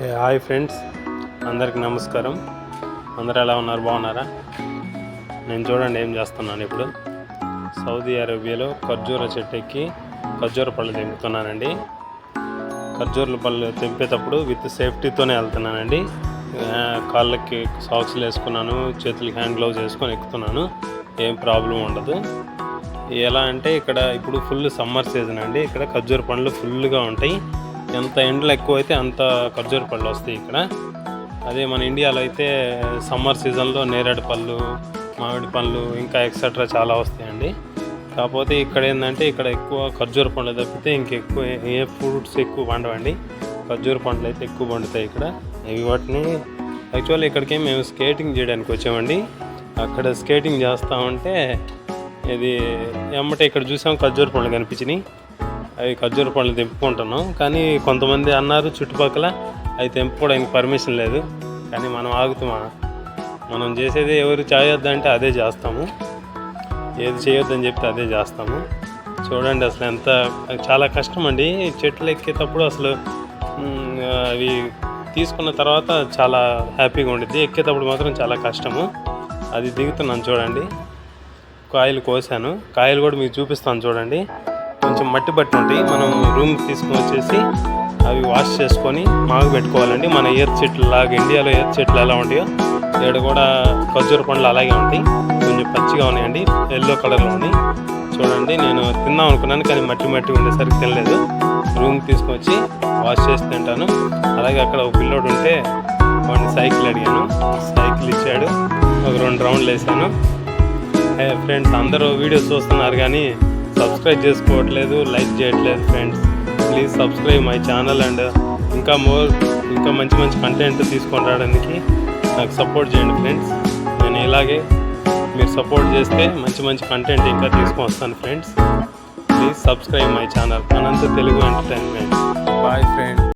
Hi friends. అందరికి నమస్కారం. అందరు ఎలా ఉన్నారు? బాగున్నారా? నేను చూడండి ఏం చేస్తున్నాను ఇప్పుడు. సౌదీ అరేబియాలో ఖర్జూర చెట్టు ఎక్కి ఖర్జూర పళ్ళు తెంపుతున్నానండి. ఖర్జూర పళ్ళు తెంపేటప్పుడు విత్ సేఫ్టీతోనే వెళ్తున్నానండి. కాళ్ళకి సాక్స్లు వేసుకున్నాను చేతులకి హ్యాండ్ గ్లౌజ్ వేసుకొని ఎక్కుతున్నాను. ఏం ప్రాబ్లం ఉండదు. ఎలా అంటే ఇక్కడ ఇప్పుడు ఫుల్ సమ్మర్ సీజన్ అండి. ఇక్కడ ఖర్జూర పండ్లు ఫుల్గా ఉంటాయి. ఎంత ఎండలు ఎక్కువైతే అంత ఖర్జూర పళ్ళు వస్తాయి ఇక్కడ. అదే మన ఇండియాలో అయితే సమ్మర్ సీజన్లో నేరేడు పళ్ళు మామిడి పళ్ళు ఇంకా ఎక్సెట్రా చాలా వస్తాయండి. కాకపోతే ఇక్కడ ఏంటంటే ఇక్కడ ఎక్కువ ఖర్జూర పండ్లు తప్పితే ఇంకెక్కువ ఏ ఫ్రూట్స్ ఎక్కువ పండవండి. ఖర్జూర పండ్లు అయితే ఎక్కువ పండుతాయి ఇక్కడ. ఇవి వాటిని యాక్చువల్లీ ఇక్కడికి మేము స్కేటింగ్ చేయడానికి వచ్చామండి. అక్కడ స్కేటింగ్ చేస్తామంటే ఇది ఎమ్మటే ఇక్కడ చూసాం ఖర్జూర పండ్లు కనిపించినాయి. అవి ఖర్జూర పండ్లు తెంపుకుంటున్నాం. కానీ కొంతమంది అన్నారు చుట్టుపక్కల అవి తెంపుకోవడానికి పర్మిషన్ లేదు. కానీ మనం ఆగుతామా? మనం చేసేది ఎవరు చేయొద్దంటే అదే చేస్తాము. ఏది చేయొద్దని చెప్తే అదే చేస్తాము. చూడండి అసలు ఎంత చాలా కష్టం అండి. చెట్లు ఎక్కేటప్పుడు అసలు అవి తీసుకున్న తర్వాత చాలా హ్యాపీగా ఉండిద్ది. ఎక్కేటప్పుడు మాత్రం చాలా కష్టము. అది దిగుతున్నాను చూడండి. కాయలు కోసాను. కాయలు కూడా మీకు చూపిస్తాను చూడండి. కొంచెం మట్టి బట్టి ఉంటాయి. మనం రూమ్ తీసుకొని వచ్చేసి అవి వాష్ చేసుకొని మాగు పెట్టుకోవాలండి. మన ఏర్ చెట్లు లాగా ఇండియాలో ఏర్ చెట్లు ఎలా ఉంటాయో ఇక్కడ కూడా ఖర్జూర పండ్లు అలాగే ఉంటాయి. కొంచెం పచ్చిగా ఉన్నాయండి. ఎల్లో కలర్లో ఉన్నాయి. చూడండి నేను తిందాం అనుకున్నాను కానీ మట్టి మట్టి ఉండేసరికి తినలేదు. రూమ్ తీసుకొచ్చి వాష్ చేసి తింటాను. అలాగే అక్కడ ఒక పిల్లోడు ఉంటే వాడిని సైకిల్ అడిగాను. సైకిల్ ఇచ్చాడు. ఒక రెండు రౌండ్లు వేసాను. ఫ్రెండ్స్ అందరూ వీడియోస్ చూస్తున్నారు కానీ సబ్స్క్రైబ్ చేసుకోవట్లేదు లైక్ చేయట్లేదు friends please subscribe my channel and ఇంకా మోర్ ఇంకా మంచి మంచి కంటెంట్ తీసుకొని రావడానికి నాకు సపోర్ట్ చేయండి ఫ్రెండ్స్ నేను ఇలాగే మీరు సపోర్ట్ చేస్తే మంచి మంచి కంటెంట్ ఇంకా తీసుకొని వస్తాను friends please subscribe my channel Anantha Telugu entertainment bye friends